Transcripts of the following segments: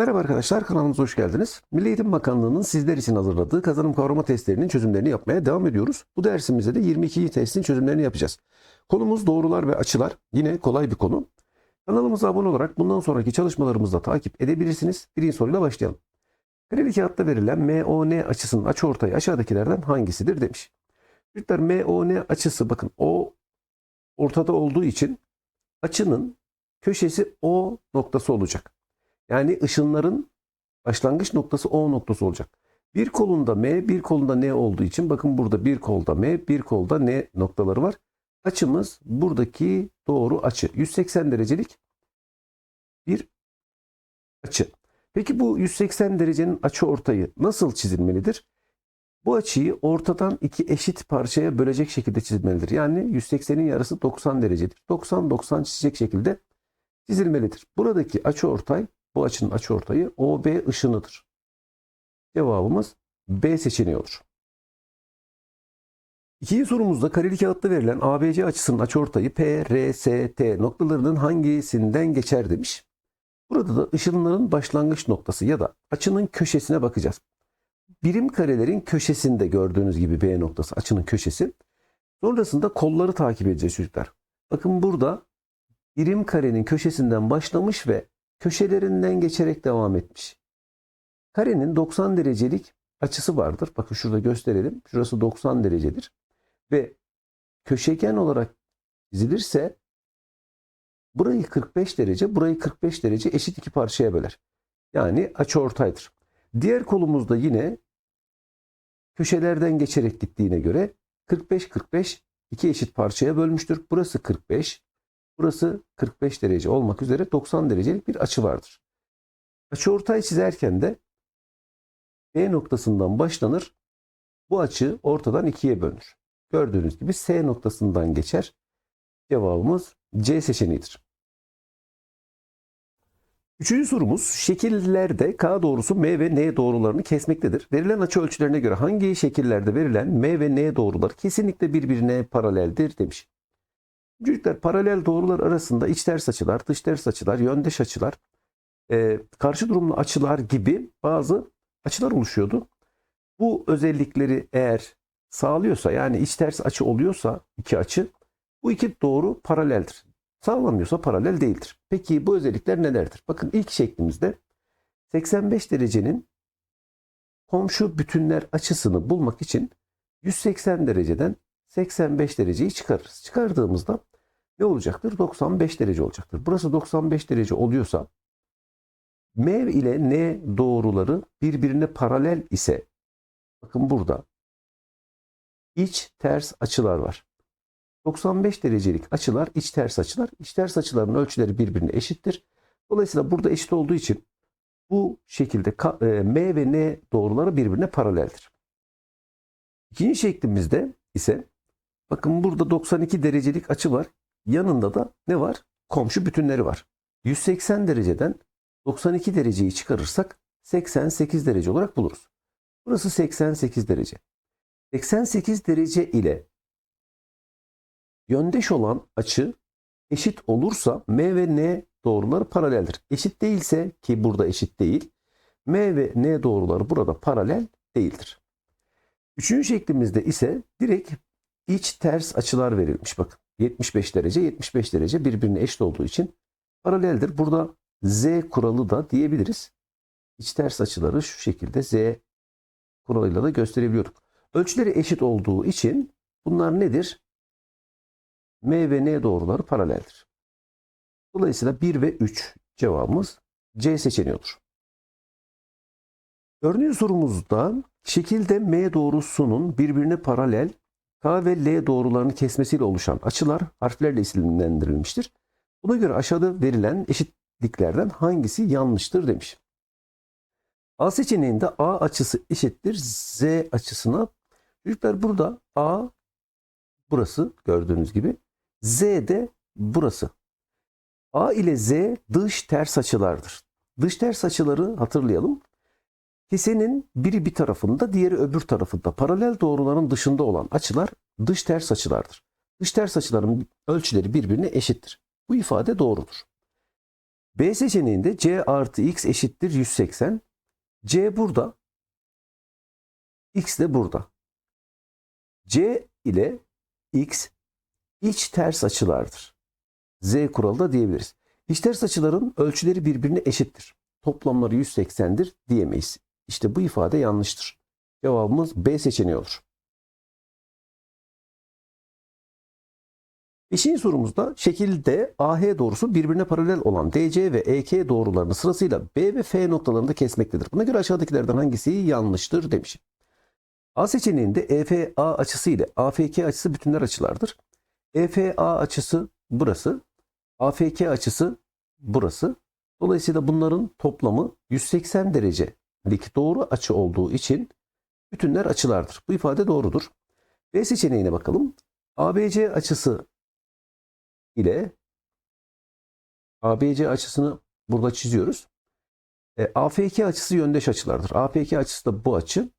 Merhaba arkadaşlar kanalımıza hoş geldiniz. Milli Eğitim Bakanlığı'nın sizler için hazırladığı kazanım kavrama testlerinin çözümlerini yapmaya devam ediyoruz. Bu dersimizde de 22. testin çözümlerini yapacağız. Konumuz doğrular ve açılar. Yine kolay bir konu. Kanalımıza abone olarak bundan sonraki çalışmalarımızda takip edebilirsiniz. Birinci soruyla başlayalım. Kredi kağıtta verilen MON açısının açıortayı aşağıdakilerden hangisidir demiş. Çocuklar MON açısı bakın o ortada olduğu için açının köşesi O noktası olacak. Yani ışınların başlangıç noktası O noktası olacak. Bir kolunda M, bir kolunda N olduğu için bakın burada bir kolda M, bir kolda N noktaları var. Açımız buradaki doğru açı. 180 derecelik bir açı. Peki bu 180 derecenin açı ortayı nasıl çizilmelidir? Bu açıyı ortadan iki eşit parçaya bölecek şekilde çizilmelidir. Yani 180'in yarısı 90 derecedir. 90-90 çizecek şekilde çizilmelidir. Buradaki açı ortay bu açının açıortayı OB ışınıdır. Cevabımız B seçeneği olur. İkinci sorumuzda kareli kağıtta verilen ABC açısının açıortayı P, R, S, T noktalarının hangisinden geçer demiş. Burada da ışınların başlangıç noktası ya da açının köşesine bakacağız. Birim karelerin köşesinde gördüğünüz gibi B noktası açının köşesi. Sonrasında kolları takip edeceğiz çocuklar. Bakın burada birim karenin köşesinden başlamış ve köşelerinden geçerek devam etmiş. Karenin 90 derecelik açısı vardır. Bakın şurada gösterelim. Şurası 90 derecedir. Ve köşegen olarak çizilirse burayı 45 derece, burayı 45 derece eşit iki parçaya böler. Yani açı ortaydır. Diğer kolumuzda yine köşelerden geçerek gittiğine göre 45-45 iki eşit parçaya bölmüştür. Burası 45, Burası 45 derece olmak üzere 90 derecelik bir açı vardır. Açıortay çizerken de B noktasından başlanır. Bu açı ortadan ikiye bölünür. Gördüğünüz gibi S noktasından geçer. Cevabımız C seçeneğidir. Üçüncü sorumuz şekillerde K doğrusu M ve N doğrularını kesmektedir. Verilen açı ölçülerine göre hangi şekillerde verilen M ve N doğruları kesinlikle birbirine paraleldir demiş. Çocuklar paralel doğrular arasında iç ters açılar, dış açılar, yöndeş açılar, e, karşı durumlu açılar gibi bazı açılar oluşuyordu. Bu özellikleri eğer sağlıyorsa yani iç ters açı oluyorsa iki açı bu iki doğru paraleldir. Sağlamıyorsa paralel değildir. Peki bu özellikler nelerdir? Bakın ilk şeklimizde 85 derecenin komşu bütünler açısını bulmak için 180 dereceden 85 dereceyi çıkarırız. Çıkardığımızda ne olacaktır? 95 derece olacaktır. Burası 95 derece oluyorsa M ile N doğruları birbirine paralel ise bakın burada iç ters açılar var. 95 derecelik açılar iç ters açılar. İç ters açıların ölçüleri birbirine eşittir. Dolayısıyla burada eşit olduğu için bu şekilde e, M ve N doğruları birbirine paraleldir. İkinci şeklimizde ise bakın burada 92 derecelik açı var. Yanında da ne var? Komşu bütünleri var. 180 dereceden 92 dereceyi çıkarırsak 88 derece olarak buluruz. Burası 88 derece. 88 derece ile yöndeş olan açı eşit olursa M ve N doğruları paraleldir. Eşit değilse ki burada eşit değil M ve N doğruları burada paralel değildir. Üçüncü şeklimizde ise direkt iç ters açılar verilmiş. Bakın 75 derece 75 derece birbirine eşit olduğu için paraleldir. Burada Z kuralı da diyebiliriz. İç ters açıları şu şekilde Z kuralıyla da gösterebiliyorduk. Ölçüleri eşit olduğu için bunlar nedir? M ve N doğruları paraleldir. Dolayısıyla 1 ve 3 cevabımız C seçeneği olur. Örneğin sorumuzda şekilde M doğrusunun birbirine paralel K ve L doğrularını kesmesiyle oluşan açılar harflerle isimlendirilmiştir. Buna göre aşağıda verilen eşitliklerden hangisi yanlıştır demiş. A seçeneğinde A açısı eşittir Z açısına. Çocuklar burada A burası gördüğünüz gibi. Z de burası. A ile Z dış ters açılardır. Dış ters açıları hatırlayalım. Kesenin biri bir tarafında, diğeri öbür tarafında. Paralel doğruların dışında olan açılar dış ters açılardır. Dış ters açıların ölçüleri birbirine eşittir. Bu ifade doğrudur. B seçeneğinde C artı X eşittir 180. C burada. X de burada. C ile X iç ters açılardır. Z kuralı da diyebiliriz. İç ters açıların ölçüleri birbirine eşittir. Toplamları 180'dir diyemeyiz. İşte bu ifade yanlıştır. Cevabımız B seçeneği olur. Beşinci sorumuzda şekilde AH doğrusu birbirine paralel olan DC ve EK doğrularını sırasıyla B ve F noktalarında kesmektedir. Buna göre aşağıdakilerden hangisi yanlıştır demiş. A seçeneğinde EFA açısı ile AFK açısı bütünler açılardır. EFA açısı burası, AFK açısı burası. Dolayısıyla bunların toplamı 180 derecelik doğru açı olduğu için bütünler açılardır. Bu ifade doğrudur. B seçeneğine bakalım. ABC açısı ile ABC açısını burada çiziyoruz. E, AFK açısı yöndeş açılardır. AFK açısı da bu açı.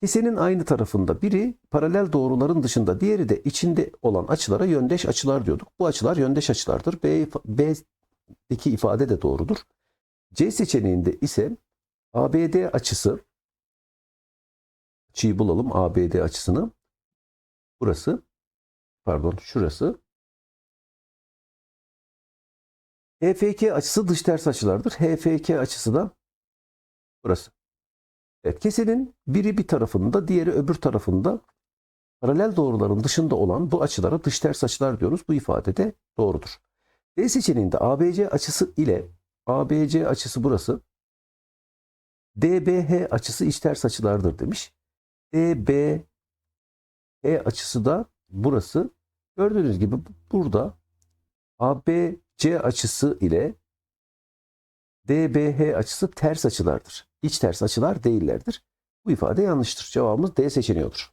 Kesenin aynı tarafında biri paralel doğruların dışında diğeri de içinde olan açılara yöndeş açılar diyorduk. Bu açılar yöndeş açılardır. B, B'deki ifade de doğrudur. C seçeneğinde ise ABD açısı açıyı bulalım ABD açısını. Burası pardon şurası HFK açısı dış ters açılardır. HFK açısı da burası. Evet, kesenin biri bir tarafında, diğeri öbür tarafında paralel doğruların dışında olan bu açılara dış ters açılar diyoruz. Bu ifade de doğrudur. D seçeneğinde ABC açısı ile ABC açısı burası. DBH açısı iç ters açılardır demiş. DBH açısı da burası. Gördüğünüz gibi burada ABC açısı ile DBH açısı ters açılardır. İç ters açılar değillerdir. Bu ifade yanlıştır. Cevabımız D seçeneği olur.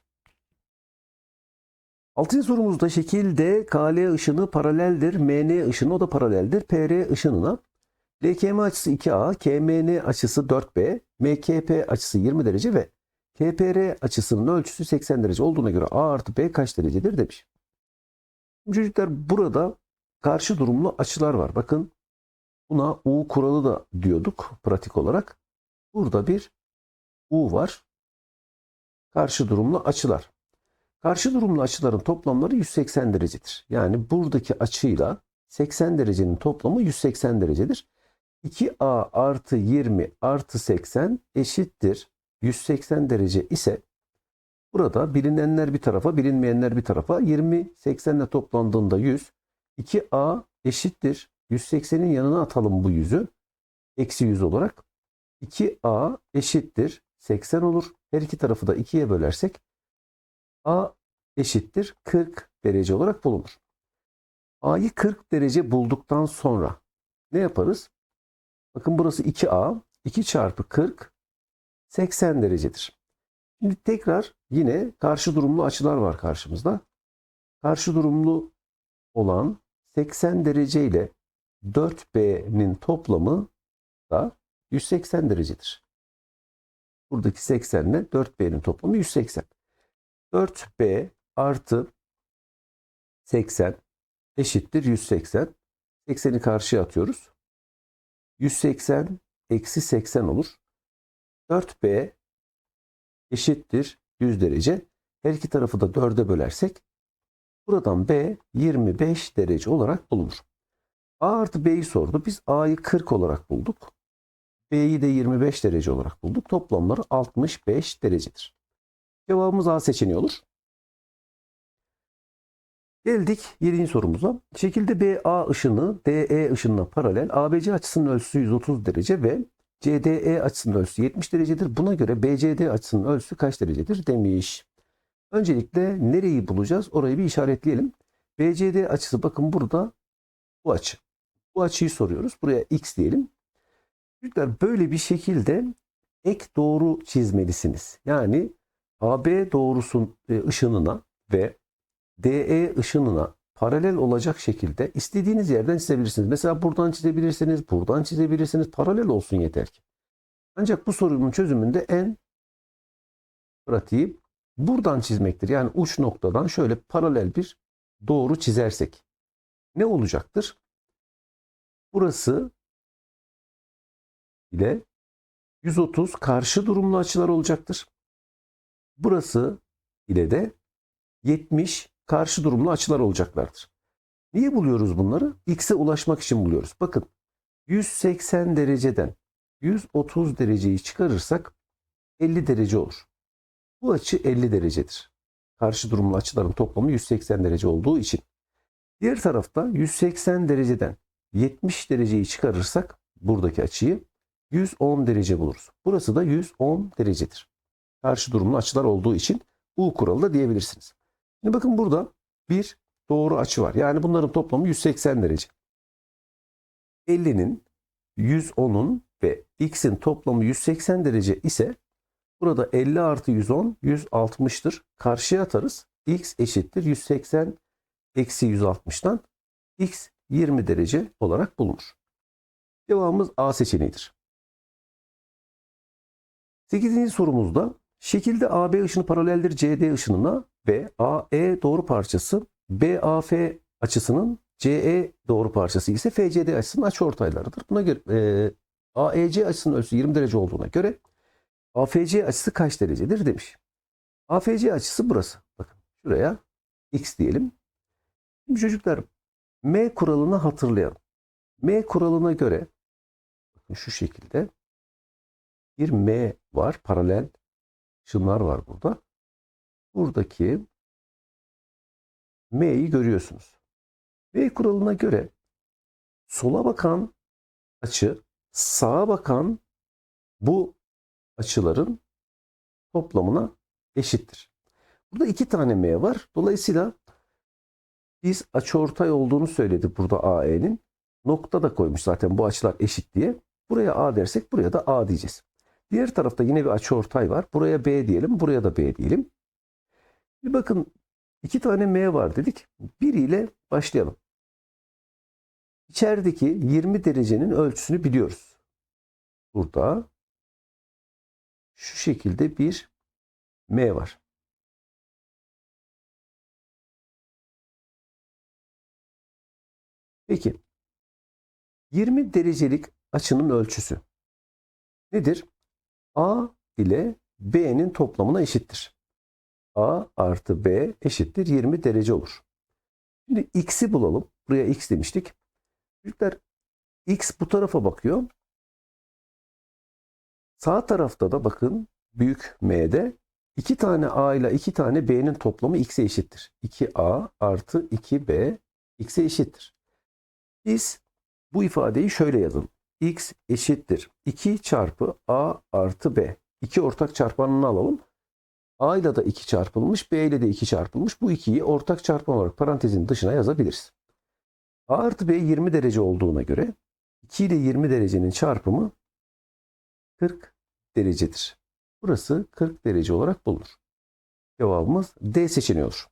Altıncı sorumuzda şekilde KL ışını paraleldir. MN ışını o da paraleldir. PR ışınına LKM açısı 2A, KMN açısı 4B, MKP açısı 20 derece ve KPR açısının ölçüsü 80 derece olduğuna göre A artı B kaç derecedir demiş. Çocuklar burada karşı durumlu açılar var. Bakın buna U kuralı da diyorduk pratik olarak. Burada bir U var. Karşı durumlu açılar. Karşı durumlu açıların toplamları 180 derecedir. Yani buradaki açıyla 80 derecenin toplamı 180 derecedir. 2A artı 20 artı 80 eşittir. 180 derece ise burada bilinenler bir tarafa bilinmeyenler bir tarafa. 20 80 ile toplandığında 100 2A eşittir. 180'in yanına atalım bu yüzü. Eksi 100 olarak. 2A eşittir. 80 olur. Her iki tarafı da 2'ye bölersek A eşittir. 40 derece olarak bulunur. A'yı 40 derece bulduktan sonra ne yaparız? Bakın burası 2A. 2 çarpı 40 80 derecedir. Şimdi tekrar yine karşı durumlu açılar var karşımızda. Karşı durumlu olan 80 derece ile 4B'nin toplamı da 180 derecedir. Buradaki 80 ile 4B'nin toplamı 180. 4B artı 80 eşittir 180. 80'i karşıya atıyoruz. 180 eksi 80 olur. 4B eşittir 100 derece. Her iki tarafı da 4'e bölersek buradan B 25 derece olarak bulunur. A artı B'yi sordu. Biz A'yı 40 olarak bulduk. B'yi de 25 derece olarak bulduk. Toplamları 65 derecedir. Cevabımız A seçeneği olur. Geldik 7. sorumuza. Şekilde BA ışını DE ışınına paralel ABC açısının ölçüsü 130 derece ve CDE açısının ölçüsü 70 derecedir. Buna göre BCD açısının ölçüsü kaç derecedir demiş. Öncelikle nereyi bulacağız? Orayı bir işaretleyelim. BCD açısı bakın burada bu açı. Bu açıyı soruyoruz. Buraya x diyelim. Çocuklar böyle bir şekilde ek doğru çizmelisiniz. Yani AB doğrusun e, ışınına ve DE ışınına paralel olacak şekilde istediğiniz yerden çizebilirsiniz. Mesela buradan çizebilirsiniz, buradan çizebilirsiniz. Paralel olsun yeter ki. Ancak bu sorunun çözümünde en pratiği buradan çizmektir. Yani uç noktadan şöyle paralel bir doğru çizersek ne olacaktır? Burası ile 130 karşı durumlu açılar olacaktır. Burası ile de 70 karşı durumlu açılar olacaklardır. Niye buluyoruz bunları? X'e ulaşmak için buluyoruz. Bakın 180 dereceden 130 dereceyi çıkarırsak 50 derece olur. Bu açı 50 derecedir. Karşı durumlu açıların toplamı 180 derece olduğu için. Diğer tarafta 180 dereceden 70 dereceyi çıkarırsak buradaki açıyı 110 derece buluruz. Burası da 110 derecedir. Karşı durumlu açılar olduğu için U kuralı da diyebilirsiniz. Şimdi bakın burada bir doğru açı var. Yani bunların toplamı 180 derece. 50'nin, 110'un ve x'in toplamı 180 derece ise burada 50 artı 110 160'tır. Karşıya atarız. x eşittir 180 eksi 160'tan x 20 derece olarak bulunur. Cevabımız A seçeneğidir. 8. sorumuzda şekilde AB ışını paraleldir CD ışınına ve AE doğru parçası BAF açısının CE doğru parçası ise FCD açısının açıortaylarıdır. Buna göre e, AEC açısının ölçüsü 20 derece olduğuna göre AFC açısı kaç derecedir demiş. AFC açısı burası. Bakın şuraya x diyelim. Şimdi çocuklar M kuralını hatırlayalım. M kuralına göre bakın şu şekilde bir M var. Paralel ışınlar var burada. Buradaki M'yi görüyorsunuz. M kuralına göre sola bakan açı sağa bakan bu açıların toplamına eşittir. Burada iki tane M var. Dolayısıyla biz açıortay olduğunu söyledi burada AE'nin. Nokta da koymuş zaten bu açılar eşit diye. Buraya A dersek buraya da A diyeceğiz. Diğer tarafta yine bir açıortay var. Buraya B diyelim, buraya da B diyelim. Bir bakın iki tane M var dedik. Biriyle başlayalım. İçerideki 20 derecenin ölçüsünü biliyoruz. Burada şu şekilde bir M var. Peki 20 derecelik açının ölçüsü nedir? A ile B'nin toplamına eşittir. A artı B eşittir 20 derece olur. Şimdi X'i bulalım. Buraya X demiştik. Çocuklar X bu tarafa bakıyor. Sağ tarafta da bakın büyük M'de iki tane A ile iki tane B'nin toplamı X'e eşittir. 2A artı 2B X'e eşittir. Biz bu ifadeyi şöyle yazalım. X eşittir 2 çarpı A artı B. İki ortak çarpanını alalım. A ile de 2 çarpılmış, B ile de 2 çarpılmış. Bu 2'yi ortak çarpan olarak parantezin dışına yazabiliriz. A artı B 20 derece olduğuna göre 2 ile 20 derecenin çarpımı 40 derecedir. Burası 40 derece olarak bulunur. Cevabımız D seçeneği olur.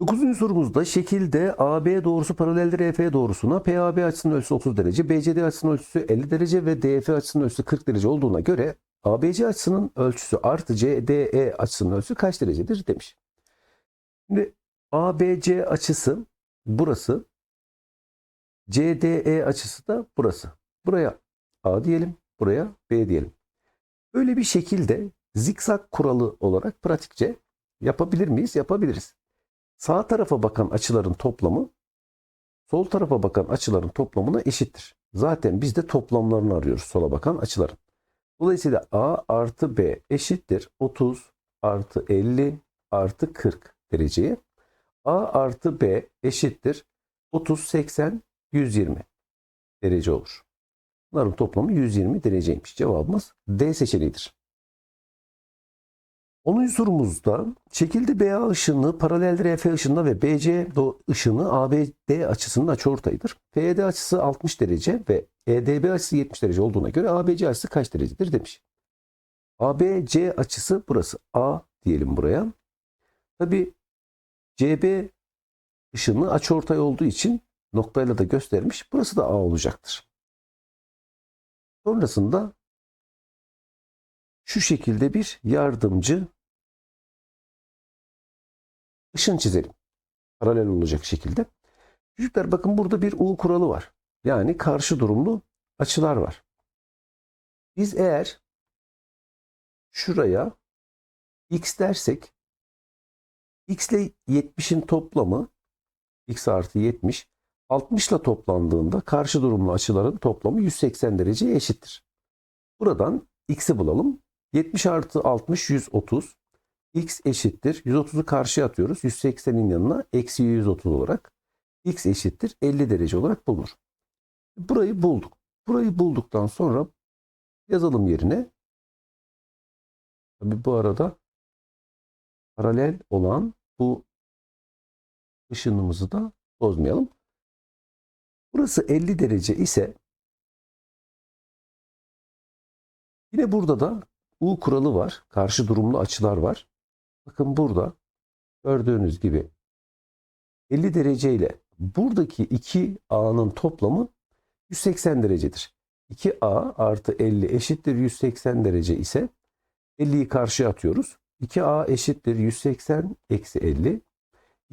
9. sorumuzda şekilde AB doğrusu paraleldir EF doğrusuna PAB açısının ölçüsü 30 derece, BCD açısının ölçüsü 50 derece ve DF açısının ölçüsü 40 derece olduğuna göre ABC açısının ölçüsü artı CDE açısının ölçüsü kaç derecedir demiş. Şimdi ABC açısı burası. CDE açısı da burası. Buraya A diyelim, buraya B diyelim. Böyle bir şekilde zikzak kuralı olarak pratikçe yapabilir miyiz? Yapabiliriz. Sağ tarafa bakan açıların toplamı sol tarafa bakan açıların toplamına eşittir. Zaten biz de toplamlarını arıyoruz sola bakan açıların. Dolayısıyla A artı B eşittir 30 artı 50 artı 40 dereceye. A artı B eşittir 30, 80, 120 derece olur. Bunların toplamı 120 dereceymiş. Cevabımız D seçeneğidir. 10. sorumuzda şekilde BA ışını paraleldir EF ışınına ve BC ışını ABD açısının açıortayıdır. FED açısı 60 derece ve EDB açısı 70 derece olduğuna göre ABC açısı kaç derecedir demiş. ABC açısı burası. A diyelim buraya. Tabi CB ışını açıortay olduğu için noktayla da göstermiş. Burası da A olacaktır. Sonrasında şu şekilde bir yardımcı ışın çizelim. Paralel olacak şekilde. Çocuklar bakın burada bir U kuralı var. Yani karşı durumlu açılar var. Biz eğer şuraya x dersek x ile 70'in toplamı x artı 70 60 ile toplandığında karşı durumlu açıların toplamı 180 dereceye eşittir. Buradan x'i bulalım. 70 artı 60 130. x eşittir. 130'u karşıya atıyoruz. 180'in yanına eksi 130 olarak. x eşittir 50 derece olarak bulunur. Burayı bulduk. Burayı bulduktan sonra yazalım yerine. Tabi bu arada paralel olan bu ışınımızı da bozmayalım. Burası 50 derece ise yine burada da U kuralı var. Karşı durumlu açılar var. Bakın burada gördüğünüz gibi 50 derece ile buradaki iki A'nın toplamı 180 derecedir. 2A artı 50 eşittir 180 derece ise 50'yi karşıya atıyoruz. 2A eşittir 180 eksi 50.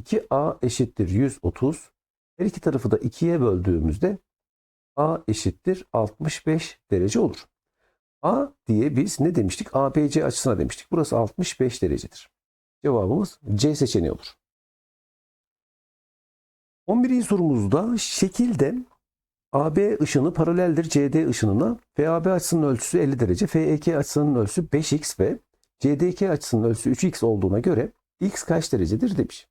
2A eşittir 130. Her iki tarafı da 2'ye böldüğümüzde A eşittir 65 derece olur. A diye biz ne demiştik? ABC açısına demiştik. Burası 65 derecedir. Cevabımız C seçeneği olur. 11. sorumuzda şekilde AB ışını paraleldir CD ışınına. FAB açısının ölçüsü 50 derece, FEK açısının ölçüsü 5x ve CDK açısının ölçüsü 3x olduğuna göre x kaç derecedir demiş.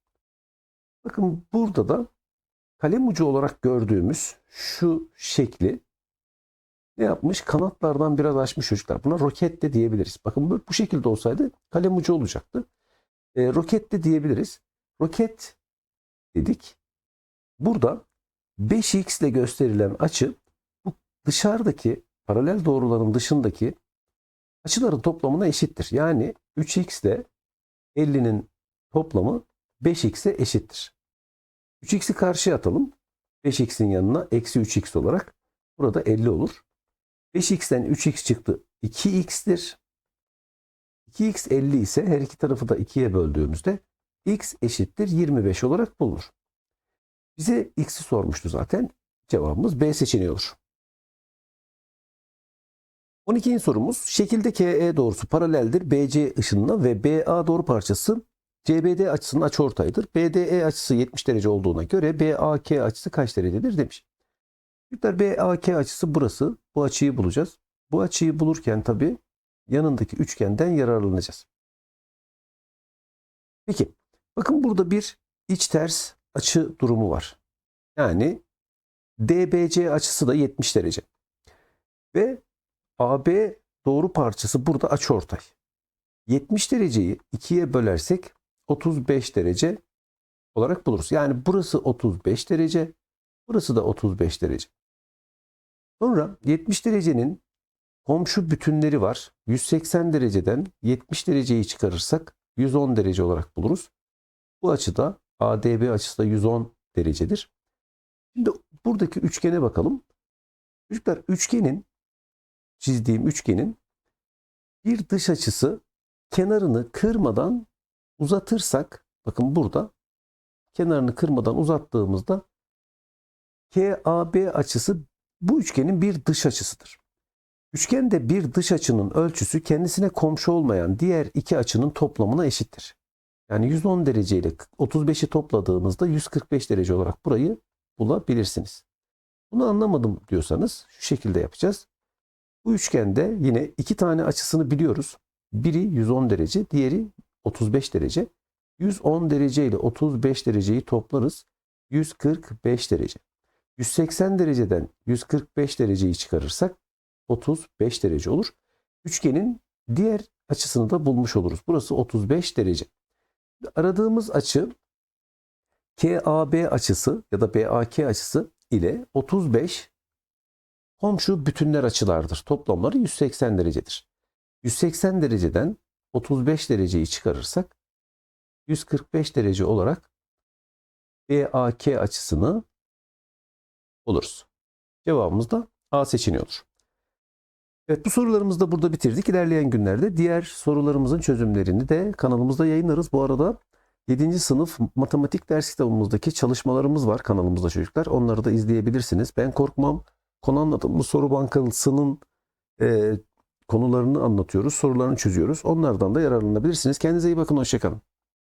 Bakın burada da kalem ucu olarak gördüğümüz şu şekli ne yapmış? Kanatlardan biraz açmış çocuklar. Buna roket de diyebiliriz. Bakın bu, bu şekilde olsaydı kalem ucu olacaktı. E, roket diyebiliriz. Roket dedik. Burada 5x ile gösterilen açı bu dışarıdaki paralel doğruların dışındaki açıların toplamına eşittir. Yani 3x ile 50'nin toplamı 5x'e eşittir. 3x'i karşıya atalım. 5x'in yanına eksi 3x olarak burada 50 olur. 5x'ten 3x çıktı 2x'tir. 2x 50 ise her iki tarafı da 2'ye böldüğümüzde x eşittir 25 olarak bulunur. Bize x'i sormuştu zaten. Cevabımız B seçeneği olur. 12. sorumuz şekilde KE doğrusu paraleldir BC ışınına ve BA doğru parçası CBD açısının açıortayıdır. BDE açısı 70 derece olduğuna göre BAK açısı kaç derecedir demiş. Çocuklar BAK açısı burası. Bu açıyı bulacağız. Bu açıyı bulurken tabi yanındaki üçgenden yararlanacağız. Peki bakın burada bir iç ters açı durumu var. Yani DBC açısı da 70 derece. Ve AB doğru parçası burada açıortay. 70 dereceyi 2'ye bölersek 35 derece olarak buluruz. Yani burası 35 derece, burası da 35 derece. Sonra 70 derecenin komşu bütünleri var. 180 dereceden 70 dereceyi çıkarırsak 110 derece olarak buluruz. Bu açıda ADB açısı da 110 derecedir. Şimdi buradaki üçgene bakalım. Çocuklar üçgenin çizdiğim üçgenin bir dış açısı kenarını kırmadan uzatırsak bakın burada kenarını kırmadan uzattığımızda KAB açısı bu üçgenin bir dış açısıdır. Üçgende bir dış açının ölçüsü kendisine komşu olmayan diğer iki açının toplamına eşittir. Yani 110 derece ile 35'i topladığımızda 145 derece olarak burayı bulabilirsiniz. Bunu anlamadım diyorsanız şu şekilde yapacağız. Bu üçgende yine iki tane açısını biliyoruz. Biri 110 derece, diğeri 35 derece. 110 derece ile 35 dereceyi toplarız. 145 derece. 180 dereceden 145 dereceyi çıkarırsak 35 derece olur. Üçgenin diğer açısını da bulmuş oluruz. Burası 35 derece. Aradığımız açı KAB açısı ya da BAK açısı ile 35 komşu bütünler açılardır. Toplamları 180 derecedir. 180 dereceden 35 dereceyi çıkarırsak 145 derece olarak BAK açısını buluruz. Cevabımız da A seçeneği olur. Evet bu sorularımızı da burada bitirdik. İlerleyen günlerde diğer sorularımızın çözümlerini de kanalımızda yayınlarız. Bu arada 7. sınıf matematik ders kitabımızdaki çalışmalarımız var kanalımızda çocuklar. Onları da izleyebilirsiniz. Ben korkmam Konu anlatımlı soru bankasının e, konularını anlatıyoruz, sorularını çözüyoruz. Onlardan da yararlanabilirsiniz. Kendinize iyi bakın, hoşçakalın.